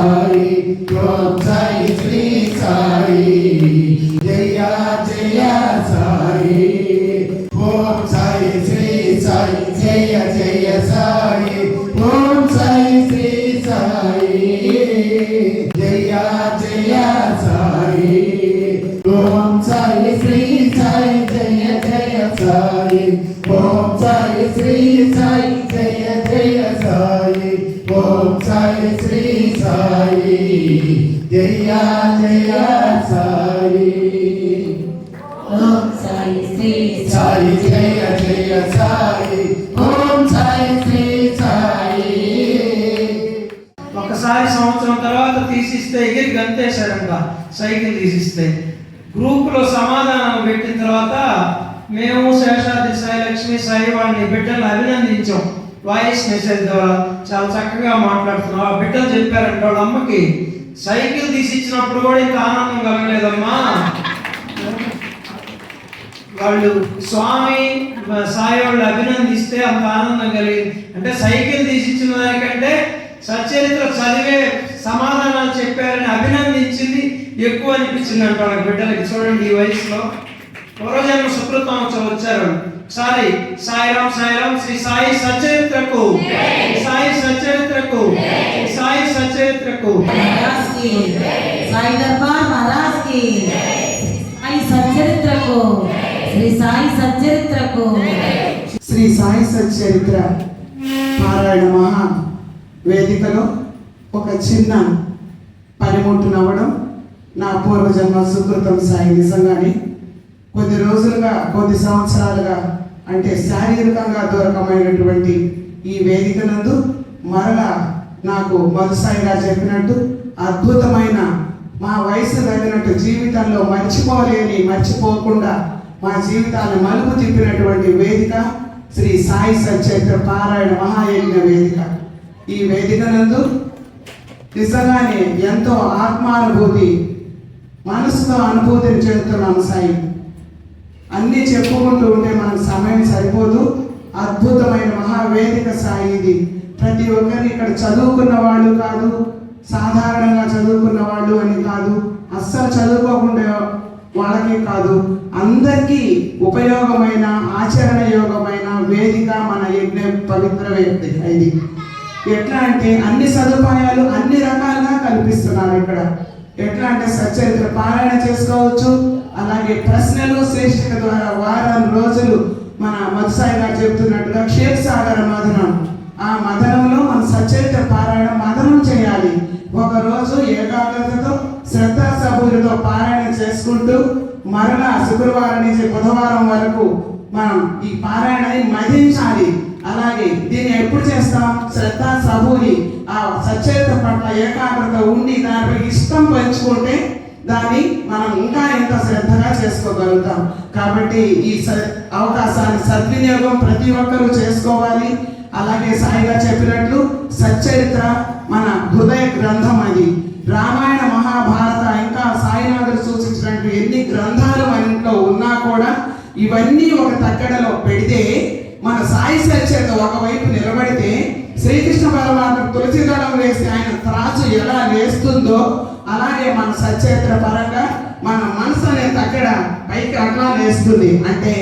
Christ. Sai జయ జయ సాయి. సాయి శ్రీ సాయి జయ జయ సాయి. ఓం సాయి శ్రీ సాయి. ఒకసారి సంవత్సరం తర్వాత తీసిస్తే ఎగిరి గంతేశారంట సైకిల్ తీసిస్తే. గ్రూపులో సమాధానం పెట్టిన తర్వాత మేము శేషాద్రి సాయి లక్ష్మి సాయి వాళ్ళని బిడ్డలు అభినందించాం. వాయిస్ మెసేజ్ ద్వారా చాలా చక్కగా మాట్లాడుతున్నావు. ఆ బిడ్డలు చెప్పారంట వాళ్ళ అమ్మకి సైకిల్ తీసి ఇచ్చినప్పుడు కూడా ఇంత ఆనందం కలగలేదమ్మా. వాళ్ళు స్వామి సాయి వాళ్ళు అభినందిస్తే అంత ఆనందం కలిగింది అంటే సైకిల్ తీసిచ్చిన దానికంటే సచరిత్ర చదివే సమాధానాలు చెప్పారని అభినందించింది ఎక్కువ అనిపించింది అంట వాళ్ళ బిడ్డలకి. చూడండి ఈ వయసులో. పూర్వజన్మ సుకృతం వచ్చారు సారీ సాయిరామ్ సాయిరామ్ శ్రీ సాయి సచరిత్రకు. సాయి సచరిత్రకు. సాయి సచరిత్రకు. సాయి దర్బార్ మహారాజ్కి. సాయి సచ్చరిత్రకు శ్రీ సాయి సచ్చరిత్రకు శ్రీ సాయి సచ్చరిత్ర పారాయణ మహా వేదికలో ఒక చిన్న పనిముట్టు నవ్వడం నా పూర్వజన్మ సుకృతం సాయి నిజంగానే కొద్ది రోజులుగా కొద్ది సంవత్సరాలుగా అంటే శారీరకంగా దూరకమైనటువంటి ఈ వేదిక నందు మరలా నాకు మొదటిసారిగా చెప్పినట్టు అద్భుతమైన మా వయసు తగినట్టు జీవితంలో మర్చిపోలేని మర్చిపోకుండా మా జీవితాన్ని మలుపు తిప్పినటువంటి వేదిక శ్రీ సాయి సచరిత్ర పారాయణ మహాయజ్ఞ వేదిక. ఈ వేదిక నందు నిజంగానే ఎంతో ఆత్మానుభూతి మనసుతో అనుభూతిని చెందుతున్నాను సాయి. అన్నీ చెప్పుకుంటూ ఉంటే మనకు సమయం సరిపోదు. అద్భుతమైన మహావేదిక సాయి ఇది. ప్రతి ఒక్కరిని ఇక్కడ చదువుకున్న వాళ్ళు కాదు సాధారణంగా చదువుకున్న వాళ్ళు అని కాదు అస్సలు చదువుకోకుండా వాళ్ళకి కాదు. అందరికీ ఉపయోగమైన ఆచరణ యోగమైన వేదిక మన యజ్ఞ పవిత్ర వ్యక్తి ఇది. ఎట్లా అంటే అన్ని సదుపాయాలు అన్ని రకాలుగా కల్పిస్తున్నారు ఇక్కడ. ఎట్లా అంటే సచరిత్ర పారాయణ చేసుకోవచ్చు. అలాగే ప్రశ్నలు శ్రేష్ఠిక ద్వారా వారం రోజులు మన మధుసాయి గారు చెప్తున్నట్టుగా క్షేత్సాగర మదనం ఆ మదనంలో మన సచరిత్ర పారాయణ మదనం చేయాలి. ఒక రోజు ఏకాగ్రతతో శ్రద్ధా సభ్యులతో పారాయణ చేసుకుంటూ మరలా శుక్రవారం నుంచి బుధవారం వరకు మనం ఈ పారాయణని మదించాలి అలాగే దీన్ని ఎప్పుడు చేస్తాం? శ్రద్ధా సభూరి ఆ సచేత పట్ల ఏకాగ్రత ఉండి దానిపై ఇష్టం పెంచుకుంటే దాన్ని మనం ఇంకా ఎంత శ్రద్ధగా చేసుకోగలుగుతాం. కాబట్టి ఈ స- అవకాశాన్ని సద్వినియోగం ప్రతి ఒక్కరూ చేసుకోవాలి. అలాగే సాయిగా చెప్పినట్లు సచ్చరిత్ర మన హృదయ గ్రంథం అది. రామాయణ మహాభారత ఇంకా సాయినాథుడు సూచించినట్టు ఎన్ని గ్రంథాలు మన ఇంట్లో ఉన్నా కూడా ఇవన్నీ ఒక తక్కడలో పెడితే మన సాయి సచరిత ఒకవైపు నిలబడితే శ్రీకృష్ణ పరమాత్మ తులసి దళం వేసి ఆయన త్రాసు ఎలా వేస్తుందో అలాగే మన సచేత్ర పరంగా మన మనసు అనే అక్కడ పైకి అట్లా వేస్తుంది అంటే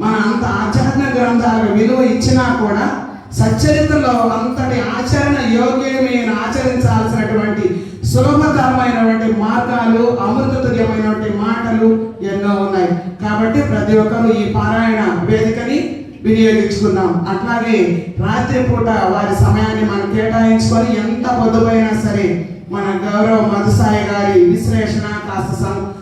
మన అంత ఆచరణ గ్రంథాలకు విలువ ఇచ్చినా కూడా సచ్చరిత్రలో అంతటి ఆచరణ యోగ్యమైన ఆచరించాల్సినటువంటి సులభతరమైనటువంటి మార్గాలు అమృతతుల్యమైనటువంటి మాటలు ఎన్నో ఉన్నాయి. కాబట్టి ప్రతి ఒక్కరూ ఈ పారాయణ వేదిక వినియోగించుకున్నాం. అట్లాగే రాత్రిపూట వారి సమయాన్ని మనం కేటాయించుకొని ఎంత పొద్దుపోయినా సరే మన గౌరవ మధుసాయి గారి విశ్లేషణ కాస్త సం-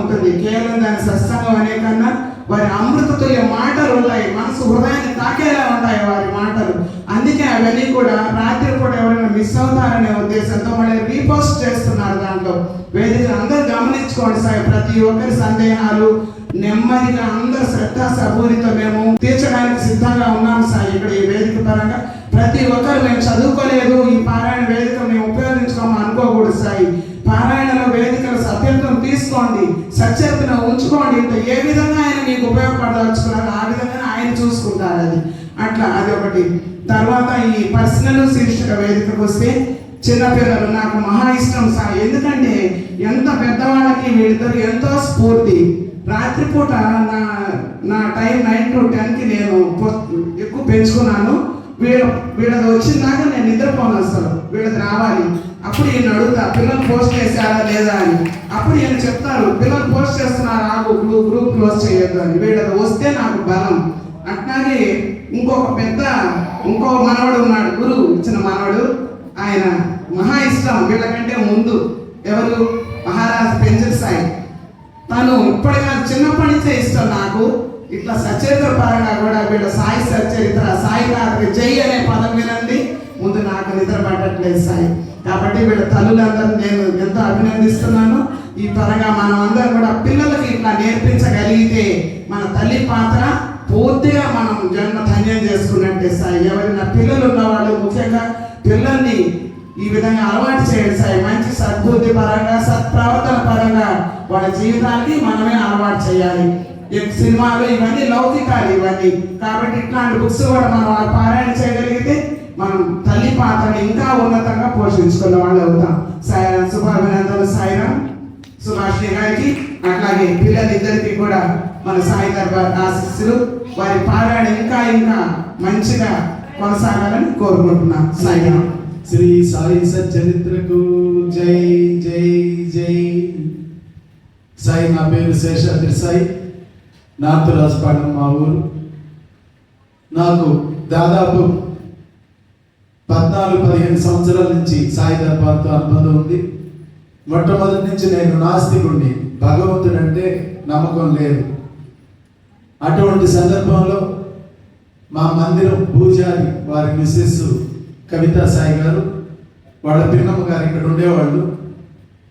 ఉంటుంది. కేవలం దాని సత్సంగం అనే కన్నా వారి అమృతతుల్య మాటలు ఉన్నాయి మనసు హృదయాన్ని తాకేలా ఉంటాయి వారి మాటలు. అందుకే అవన్నీ కూడా రాత్రి పూట ఎవరైనా మిస్ అవుతారనే ఉద్దేశంతో మళ్ళీ రీపోస్ట్ చేస్తున్నారు దాంట్లో. వేదికలు అందరూ గమనించుకోండి సార్. ప్రతి ఒక్కరి సందేహాలు నెమ్మదిగా అందరూ శ్రద్ధ సభూరితో మేము తీర్చడానికి సిద్ధంగా ఉన్నాం సార్ ఇక్కడ ఈ వేదిక పరంగా. ప్రతి ఒక్కరు మేము చదువుకోలేదు. ఈ పారాయణ వేదిక మేము ఉపయోగించుకోము అనుకోకూడదు సాయి పారాయణలో వేదికల సభ్యత్వం తీసుకోండి సత్యత్వం ఉంచుకోండి. ఇంత ఏ విధంగా ఆయన మీకు ఉపయోగపడదలుచుకున్నారో ఆ విధంగా ఆయన చూసుకుంటారు అది. అట్లా అది ఒకటి. తర్వాత ఈ పర్సనల్ శీర్షిక వేదికకు వస్తే చిన్నపిల్లలు నాకు మహా ఇష్టం సార్. ఎందుకంటే ఎంత పెద్దవాళ్ళకి వీళ్ళిద్దరు ఎంతో స్ఫూర్తి. రాత్రిపూట నా నా టైం నైన్ టు టెన్కి నేను ఎక్కువ పెంచుకున్నాను. వీళ్ళ వీళ్ళది వచ్చిందాక నేను నిద్రపోను అసలు. వీళ్ళది రావాలి. అప్పుడు ఈయన అడుగుతా పిల్లలు పోస్ట్ చేశారా లేదా? అని. అప్పుడు ఈయన చెప్తారు పిల్లలు పోస్ట్ చేస్తున్నారు? ఆగు గ్రూప్ గ్రూప్ క్లోజ్ చేయొద్దు అని. వీళ్ళది వస్తే నాకు బలం. అట్లాగే ఇంకొక పెద్ద ఇంకో మనవడు ఉన్నాడు గురువు ఇచ్చిన మనవడు. ఆయన మహా ఇష్టం వీళ్ళకంటే ముందు. ఎవరు? మహారాజ్ పెంచర్ సాయి. తను ఇప్పటిగా చిన్నప్పటి నుంచే ఇష్టం నాకు. ఇట్లా సచరిత్ర పరంగా కూడా వీళ్ళ సాయి సచరిత్ర సాయి నాకు జై అనే పదం వినండి. ముందు నాకు నిద్ర పట్టట్లేదు సాయి. కాబట్టి వీళ్ళ తల్లులందరూ నేను ఎంతో అభినందిస్తున్నాను. ఈ పరంగా మనం అందరం కూడా పిల్లలకి ఇట్లా నేర్పించగలిగితే మన తల్లి పాత్ర పూర్తిగా మనం జన్మ ధన్యం చేసుకున్నట్టే సాయి. ఎవరైనా పిల్లలు ఉన్నవాళ్ళు ముఖ్యంగా పిల్లల్ని ఈ విధంగా అలవాటు చేయండి సాయి. మంచి సద్బుద్ధి పరంగా సత్ప్రవర్తన పరంగా వాళ్ళ జీవితానికి మనమే అలవాటు చేయాలి. సినిమాలు ఇవన్నీ లౌకికాలు ఇవన్నీ. కాబట్టి ఇట్లాంటి బుక్స్ కూడా మనం వాళ్ళ పారాయణ చేయగలిగితే మనం తల్లి పాత్రను ఇంకా ఉన్నతంగా పోషించుకున్న వాళ్ళు అవుతాం. సాయి శుభాభినందనలు సాయిరామ్ సుభాష్ని గారికి అట్లాగే పిల్లలిద్దరికి కూడా మన సాయి దర్బార్ ఆశీస్సులు. వారి పారాయణ ఇంకా ఇంకా మంచిగా కొనసాగాలని కోరుకుంటున్నాం. సాయిరామ్ శ్రీ సాయి సచ్చరిత్రకు జై జై జై. సాయి నా పేరు శేషాద్రి సాయి. నార్త్ రాజపాలెం మా ఊరు. నాకు దాదాపు పద్నాలుగు పదిహేను సంవత్సరాల నుంచి సాయి దర్బార్తో అనుబంధం ఉంది. మొట్టమొదటి నుంచి నేను నాస్తికుడిని భగవంతుడు అంటే నమ్మకం లేదు. అటువంటి సందర్భంలో మా మందిరం పూజారి వారి మిస్సెస్ కవితా సాయి గారు వాళ్ళ పిన్నమ్మ గారు ఇక్కడ ఉండేవాళ్ళు.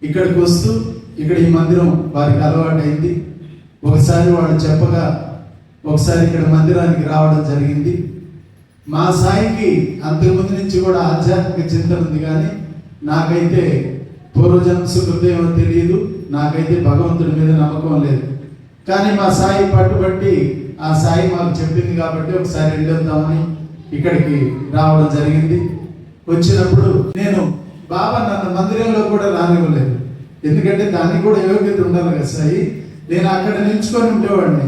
ఇక్కడికి వస్తూ ఇక్కడ ఈ మందిరం వారికి అలవాటైంది. ఒకసారి వాళ్ళు చెప్పగా ఒకసారి ఇక్కడ మందిరానికి రావడం జరిగింది. మా సాయికి అంతకుముందు నుంచి కూడా ఆధ్యాత్మిక చింతన ఉంది కానీ నాకైతే పూర్వజన్మ సుకృతేమో తెలియదు నాకైతే భగవంతుడి మీద నమ్మకం లేదు. కానీ మా సాయి పట్టుబట్టి ఆ సాయి మాకు చెప్పింది కాబట్టి ఒకసారి వెళ్ళొద్దామని ఇక్కడికి రావడం జరిగింది. వచ్చినప్పుడు నేను బాబా నన్ను మందిరంలో కూడా రానివ్వలేదు. ఎందుకంటే దానికి కూడా యోగ్యత ఉండాలి కదా సాయి. నేను అక్కడ నిల్చుకొని ఉండేవాడిని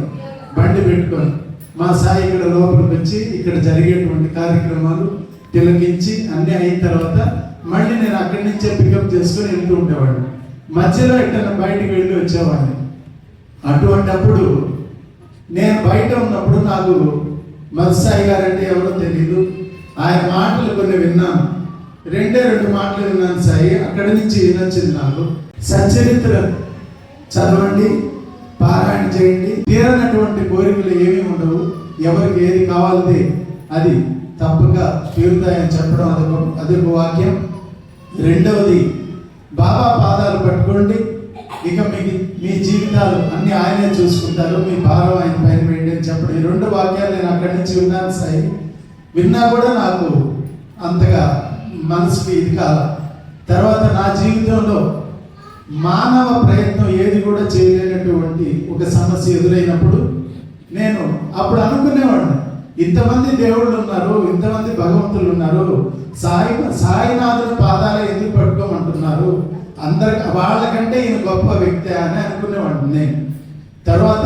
బండి పెట్టుకొని. మా సాయి ఇక్కడ లోపలికి వచ్చి ఇక్కడ జరిగేటువంటి కార్యక్రమాలు తిలకించి అన్నీ అయిన తర్వాత మళ్ళీ నేను అక్కడి నుంచే పికప్ చేసుకొని వెళ్తూ ఉండేవాడిని. మధ్యలో ఎట్టన బయటికి వెళ్ళి వచ్చేవాడిని. అటువంటప్పుడు నేను బయట ఉన్నప్పుడు నాకు మత్సాయి గారు అంటే ఎవరో తెలియదు ఆయన మాటలు కొన్ని విన్నాను. రెండే రెండు మాటలు విన్నాను సాయి. అక్కడి నుంచి వినొచ్చింది నాకు. సచరిత్ర చదవండి పారాయణ చేయండి. తీరనటువంటి కోరికలు ఏమీ ఉండవు. ఎవరికి ఏది కావాలితే అది తప్పక తీరుతాయని చెప్పడం అదొక అదొక వాక్యం. రెండవది బాబా పాదాలు పట్టుకోండి. ఇక మీ మీ జీవితాలు అన్ని ఆయనే చూసుకుంటారు. మీ భారం ఆయన పైన వేయండి అని చెప్పడం. ఈ రెండు వాక్యాలు నేను అక్కడి నుంచి విన్నాను సాయి. విన్నా కూడా నాకు అంతగా మనసుకి ఇది కాదు తర్వాత నా జీవితంలో మానవ ప్రయత్నం ఏది కూడా చేయలేనటువంటి ఒక సమస్య ఎదురైనప్పుడు నేను అప్పుడు అనుకునేవాడిని ఇంతమంది దేవుళ్ళు ఉన్నారు ఇంతమంది భగవంతులు ఉన్నారు సాయి సాయినాథుని పాదాలు ఎందుకు పట్టుకోమంటున్నారు? అందరి వాళ్ళకంటే ఈయన గొప్ప వ్యక్తి అని అనుకునేవాడిని నేను. తర్వాత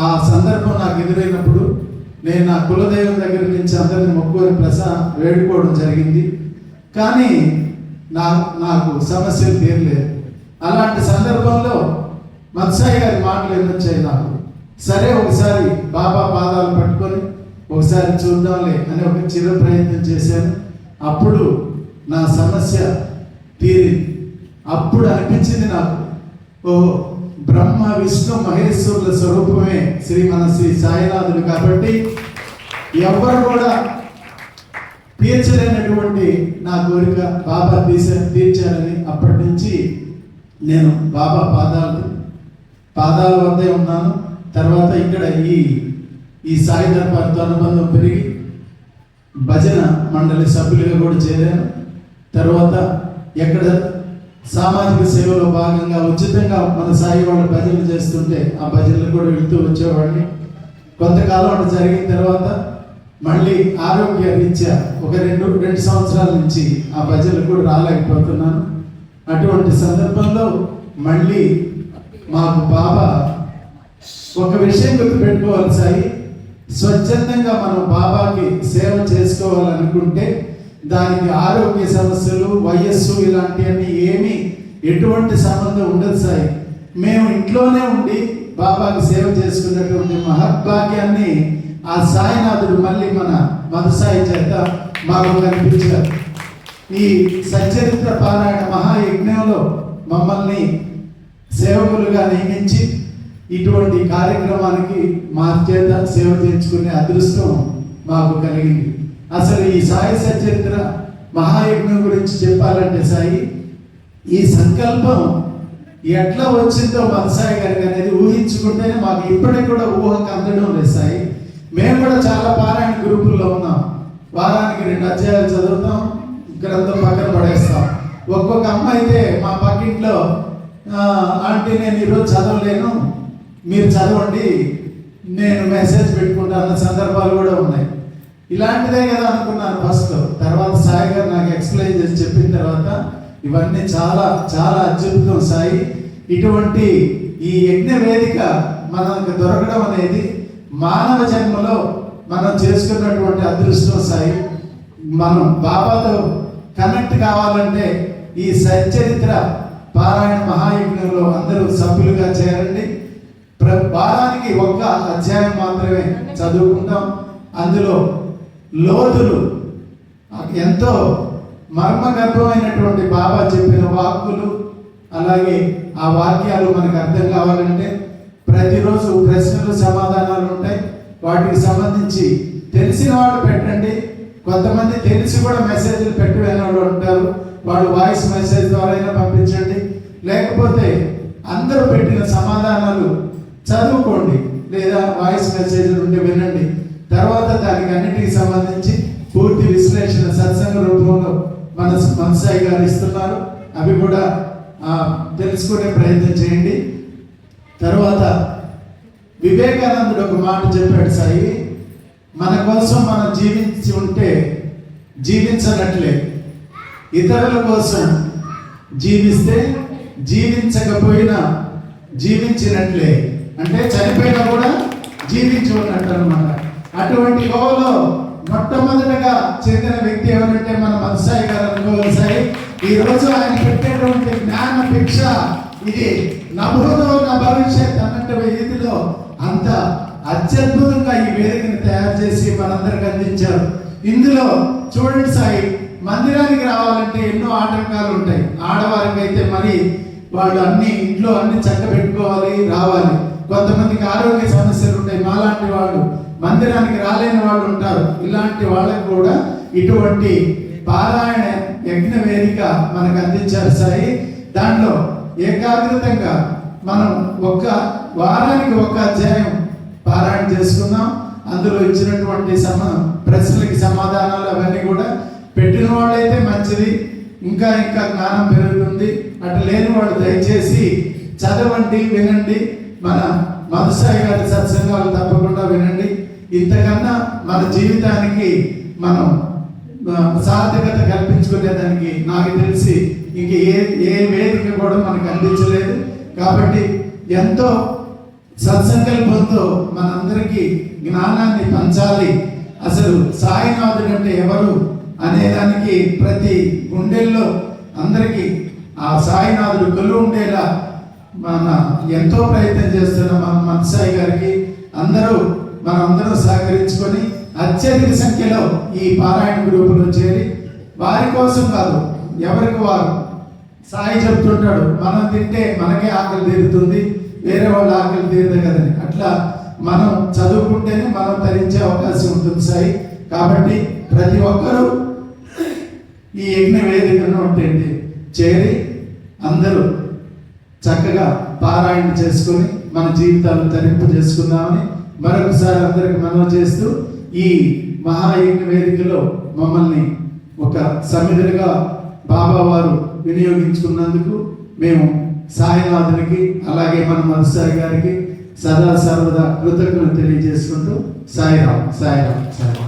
ఆ సందర్భం నాకు ఎదురైనప్పుడు నేను నా కులదైవం దగ్గర నుంచి అందరిని మొక్కుని ప్రసా వేడుకోవడం జరిగింది. కానీ నా నాకు సమస్యలు తీరలేదు. అలాంటి సందర్భంలో మత్సాయి గారి మాటలు ఎన్నొచ్చాయి నాకు సరే ఒకసారి బాబా పాదాలు పట్టుకొని ఒకసారి చూద్దాంలే అని ఒక చిన్న ప్రయత్నం చేశాను అప్పుడు నా సమస్య తీరింది. అప్పుడు అనిపించింది నాకు ఓ బ్రహ్మ విష్ణు మహేశ్వరుల స్వరూపమే శ్రీ మన శ్రీ సాయినాథుడు కాబట్టి ఎవరు కూడా తీర్చలేనటువంటి నా కోరిక బాబా తీసే తీర్చారని అప్పటి నుంచి నేను బాబా పాదాలు పాదాల వద్దే ఉన్నాను. తర్వాత ఇక్కడ ఈ ఈ సాయి దర్బార్తో అనుబంధం పెరిగి భజన మండలి సభ్యులుగా కూడా చేరాను. తర్వాత ఎక్కడ సామాజిక సేవలో భాగంగా ఉచితంగా మన సాయి వాళ్ళు భజనలు చేస్తుంటే ఆ భజనలు కూడా వెళ్తూ వచ్చేవాడిని. కొంతకాలం అటు జరిగిన తర్వాత మళ్ళీ ఆరోగ్య రీత్యా ఒక రెండు రెండు సంవత్సరాల నుంచి ఆ భజనలు కూడా రాలేకపోతున్నాను. అటువంటి సందర్భంలో మళ్ళీ మాకు బాబా ఒక విషయం గుర్తుపెట్టుకోవాలి సాయి స్వచ్ఛందంగా మనం బాబాకి సేవ చేసుకోవాలనుకుంటే దానికి ఆరోగ్య సమస్యలు వయస్సు ఇలాంటివన్నీ ఏమీ ఎటువంటి సంబంధం ఉండదు సాయి మేము ఇంట్లోనే ఉండి బాబాకి సేవ చేసుకున్నటువంటి మహద్భాగ్యాన్ని ఆ సాయినాథుడు మళ్ళీ మన మధుసాయి చేత మాకు కనిపించారు. ఈ సచ్చరిత్ర పారాయణ మహాయజ్ఞంలో మమ్మల్ని సేవకులుగా నియమించి ఇటువంటి కార్యక్రమానికి మా చేత సేవ చేయించుకునే అదృష్టం మాకు కలిగింది. అసలు ఈ సాయి సచరిత్ర మహాయజ్ఞం గురించి చెప్పాలంటే సాయి ఈ సంకల్పం ఎట్లా వచ్చిందో మనసాయి గారికి అనేది ఊహించుకుంటేనే మాకు ఇప్పటికి కూడా ఊహకు అందడం లేదు సాయి. మేము కూడా చాలా పారాయణ గ్రూపుల్లో ఉన్నాం. వారానికి రెండు అధ్యాయాలు చదువుతాం. గ్రంథం పక్కన పడేస్తాం. ఒక్కొక్క అమ్మ అయితే మా పక్కింట్లో ఆంటీ నేను ఈరోజు చదవలేను మీరు చదవండి నేను మెసేజ్ పెట్టుకుంటా అన్న సందర్భాలు కూడా ఉన్నాయి. ఇలాంటిదే కదా అనుకున్నాను ఫస్ట్. తర్వాత సాయి గారు నాకు ఎక్స్ప్లెయిన్ చేసి చెప్పిన తర్వాత ఇవన్నీ చాలా చాలా అద్భుతం సాయి ఇటువంటి ఈ యజ్ఞ వేదిక మనకు దొరకడం అనేది మానవ జన్మలో మనం చేసుకున్నటువంటి అదృష్టం సాయి. మనం బాబాతో కనెక్ట్ కావాలంటే ఈ సచ్చరిత్ర పారాయణ మహాయజ్ఞంలో అందరూ సభ్యులుగా చేరండి. ప్ర వారానికి ఒక్క అధ్యాయం మాత్రమే చదువుకుంటాం అందులో లోతులు ఎంతో మర్మగర్భమైనటువంటి బాబా చెప్పిన వాక్కులు అలాగే ఆ వాక్యాలు మనకు అర్థం కావాలంటే ప్రతిరోజు ప్రశ్నలు సమాధానాలు ఉంటాయి. వాటికి సంబంధించి తెలిసిన వాళ్ళు పెట్టండి. కొంతమంది తెలిసి కూడా మెసేజ్లు పెట్టి వాళ్ళు ఉంటారు. వాళ్ళు వాయిస్ మెసేజ్ ద్వారా అయినా పంపించండి. లేకపోతే అందరూ పెట్టిన సమాధానాలు చదువుకోండి లేదా వాయిస్ మెసేజ్ ఉంటే వినండి. తర్వాత దానికి అన్నిటికి సంబంధించి పూర్తి విశ్లేషణ సత్సంగ రూపంలో మన మనసాయి గారు ఇస్తున్నారు. అవి కూడా తెలుసుకునే ప్రయత్నం చేయండి. తర్వాత వివేకానందుడు ఒక మాట చెప్పాడు సాయి. మన కోసం మనం జీవించి ఉంటే జీవించనట్లే. ఇతరుల కోసం జీవిస్తే జీవించకపోయినా జీవించినట్లే. అంటే చనిపోయినా కూడా జీవించి ఉన్నట్టు అనమాట అటువంటి గోవలో మొట్టమొదటగా చెందిన వ్యక్తి ఎవరంటే మన మనసాయి గారు అనుకోవాలి సాయి ఈ ఆయన పెట్టేటువంటి జ్ఞాన భిక్ష ఇది. నభూతో నా భవిష్యత్ అన్నట్టు రీతిలో అంత అత్యద్భుతంగా ఈ వేదికని తయారు చేసి మనందరికి అందించారు. ఇందులో చూడండి సాయి మందిరానికి రావాలంటే ఎన్నో ఆటంకాలు ఉంటాయి. ఆడవారికి అయితే మరి వాళ్ళు అన్ని ఇంట్లో అన్ని చక్క పెట్టుకోవాలి రావాలి. కొంతమందికి ఆరోగ్య సమస్యలు ఉంటాయి. మాలాంటి వాళ్ళు మందిరానికి రాలేని వాళ్ళు ఉంటారు. ఇలాంటి వాళ్ళకు కూడా ఇటువంటి పారాయణ యజ్ఞ వేదిక మనకు అందించారు సాయి. దాంట్లో ఏకాగ్రతంగా మనం ఒక్క వారానికి ఒక్క అధ్యాయం పారాయణ చేసుకుందాం అందులో ఇచ్చినటువంటి సమ ప్రశ్నలకి సమాధానాలు అవన్నీ కూడా పెట్టిన వాళ్ళైతే మంచిది. ఇంకా ఇంకా జ్ఞానం పెరుగుతుంది. అటు లేని వాళ్ళు దయచేసి చదవండి వినండి. మన మధుసాయి గారి సత్సంగాలు తప్పకుండా వినండి. ఇంతకన్నా మన జీవితానికి మనం సార్థకత కల్పించుకునేదానికి నాకు తెలిసి ఇంక ఏ ఏ వేదిక కూడా మనకు అందించలేదు. కాబట్టి ఎంతో సత్సంకల్పంతో మనందరికీ జ్ఞానాన్ని పంచాలి. అసలు సాయినాథుడు అంటే ఎవరు అనేదానికి ప్రతి గుండెల్లో అందరికీ ఆ సాయినాథుడు కొలు ఉండేలా మన ఎంతో ప్రయత్నం చేస్తున్న మన మనసాయి గారికి అందరూ మనందరూ సహకరించుకొని అత్యధిక సంఖ్యలో ఈ పారాయణ గ్రూపులో చేరి వారి కోసం కాదు ఎవరికి వారు సాయి చెప్తుంటాడు మనం తింటే మనకే ఆకలి తీరుతుంది వేరే వాళ్ళ ఆకలి తీరదు కదని అట్లా మనం చదువుకుంటేనే మనం తరించే అవకాశం ఉంటుంది సాయి. కాబట్టి ప్రతి ఒక్కరూ ఈ యజ్ఞ వేదికను ఉంటుంది చేరి అందరూ చక్కగా పారాయణ చేసుకొని మన జీవితాలను తరింపు చేసుకుందామని మరొకసారి అందరికి మనం చేస్తూ ఈ మహాయజ్ఞ వేదికలో మమ్మల్ని ఒక సమిధులుగా బాబా వారు వినియోగించుకున్నందుకు మేము సాయినాథునికి అలాగే మన మనసాయి గారికి సదా సర్వదా కృతజ్ఞతలు తెలియజేసుకుంటూ సాయిరాం సాయిరాం సాయిరాం